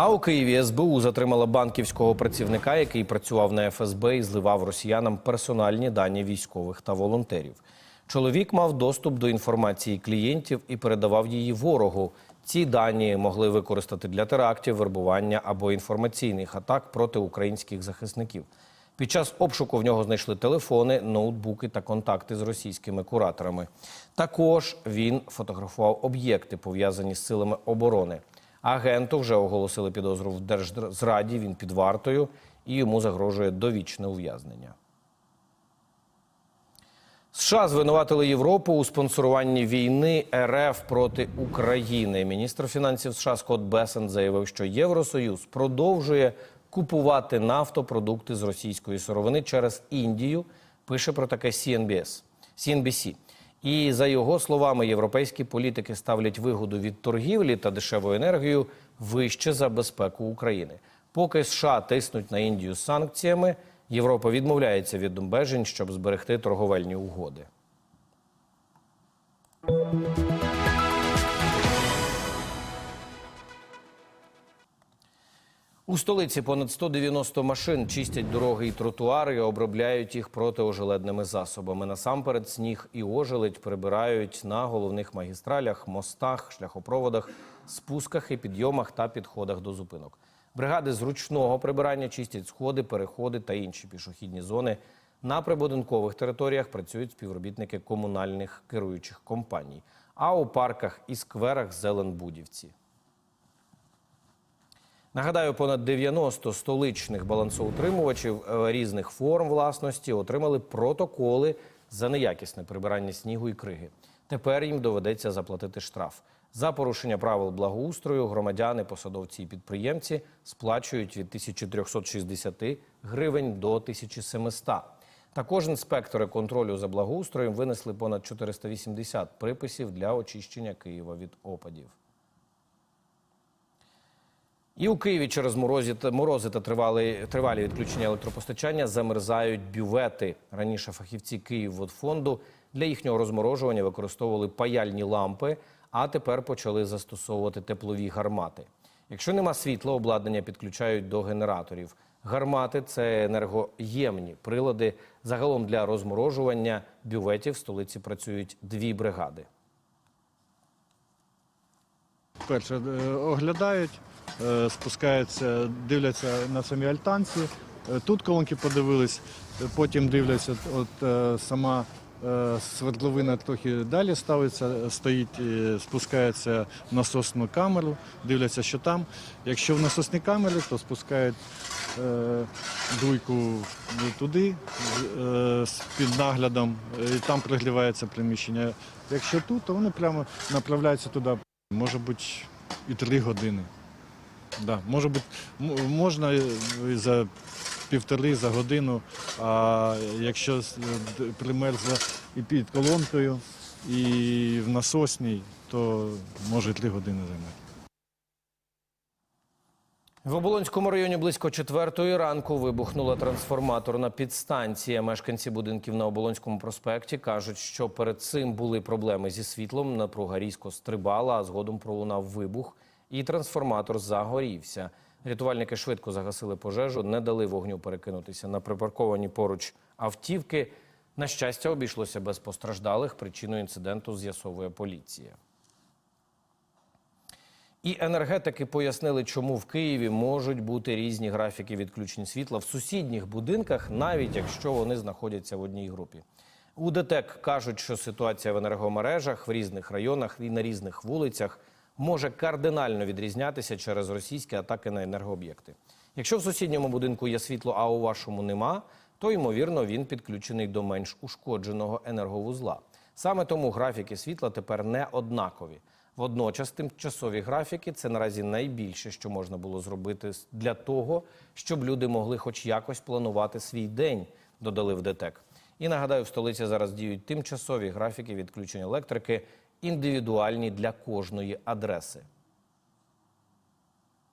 А у Києві СБУ затримала банківського працівника, який працював на ФСБ і зливав росіянам персональні дані військових та волонтерів. Чоловік мав доступ до інформації клієнтів і передавав її ворогу. Ці дані могли використати для терактів, вербування або інформаційних атак проти українських захисників. Під час обшуку в нього знайшли телефони, ноутбуки та контакти з російськими кураторами. Також він фотографував об'єкти, пов'язані з силами оборони. Агенту вже оголосили підозру в держзраді. Він під вартою і йому загрожує довічне ув'язнення. США звинуватили Європу у спонсоруванні війни РФ проти України. Міністр фінансів США Скотт Бесен заявив, що Євросоюз продовжує купувати нафтопродукти з російської сировини через Індію. Пише про таке CNBS. CNBC. І за його словами, європейські політики ставлять вигоду від торгівлі та дешеву енергію вище за безпеку України. Поки США тиснуть на Індію санкціями, Європа відмовляється від обмежень, щоб зберегти торговельні угоди. У столиці понад 190 машин чистять дороги і тротуари і обробляють їх протиожеледними засобами. Насамперед сніг і ожеледь прибирають на головних магістралях, мостах, шляхопроводах, спусках і підйомах та підходах до зупинок. Бригади зручного прибирання чистять сходи, переходи та інші пішохідні зони. На прибудинкових територіях працюють співробітники комунальних керуючих компаній, а у парках і скверах Зеленбудівці. Нагадаю, понад 90 столичних балансоутримувачів е, різних форм власності отримали протоколи за неякісне прибирання снігу і криги. Тепер їм доведеться заплатити штраф. За порушення правил благоустрою громадяни, посадовці і підприємці сплачують від 1360 гривень до 1700. Також інспектори контролю за благоустроєм винесли понад 480 приписів для очищення Києва від опадів. І у Києві через морозі та морози та тривалі, тривалі відключення електропостачання замерзають бювети. Раніше фахівці Київводфонду для їхнього розморожування використовували паяльні лампи, а тепер почали застосовувати теплові гармати. Якщо нема світла, обладнання підключають до генераторів. Гармати це енергоємні прилади. Загалом для розморожування бюветів в столиці працюють дві бригади. Перше е, оглядають, спускаються, дивляться на самій альтанці. Е, Тут колонки подивились, е, потім дивляться, от е, сама е, свердловина трохи далі ставиться, е, стоїть, е, спускається в насосну камеру, дивляться, що там. Якщо в насосній камері, то спускають е, дуйку туди е, під наглядом, е, і там прогрівається приміщення. Якщо тут, то вони прямо направляються туди. Може бути і три години. Да, може бути, можна за півтори за годину, а якщо с- д- і під колонкою, і в насосній, то може три години займати. В Оболонському районі близько четвертої ранку вибухнула трансформаторна підстанція. Мешканці будинків на Оболонському проспекті кажуть, що перед цим були проблеми зі світлом. Напруга різко стрибала, а згодом пролунав вибух, і трансформатор загорівся. Рятувальники швидко загасили пожежу, не дали вогню перекинутися на припарковані поруч автівки. На щастя, обійшлося без постраждалих. Причину інциденту з'ясовує поліція. І енергетики пояснили, чому в Києві можуть бути різні графіки відключень світла в сусідніх будинках, навіть якщо вони знаходяться в одній групі. У ДТЕК кажуть, що ситуація в енергомережах в різних районах і на різних вулицях може кардинально відрізнятися через російські атаки на енергооб'єкти. Якщо в сусідньому будинку є світло, а у вашому нема, то ймовірно він підключений до менш ушкодженого енерговузла. Саме тому графіки світла тепер не однакові. Водночас тимчасові графіки це наразі найбільше, що можна було зробити для того, щоб люди могли хоч якось планувати свій день, додали в ДТЕК. І нагадаю, в столиці зараз діють тимчасові графіки відключення електрики, індивідуальні для кожної адреси.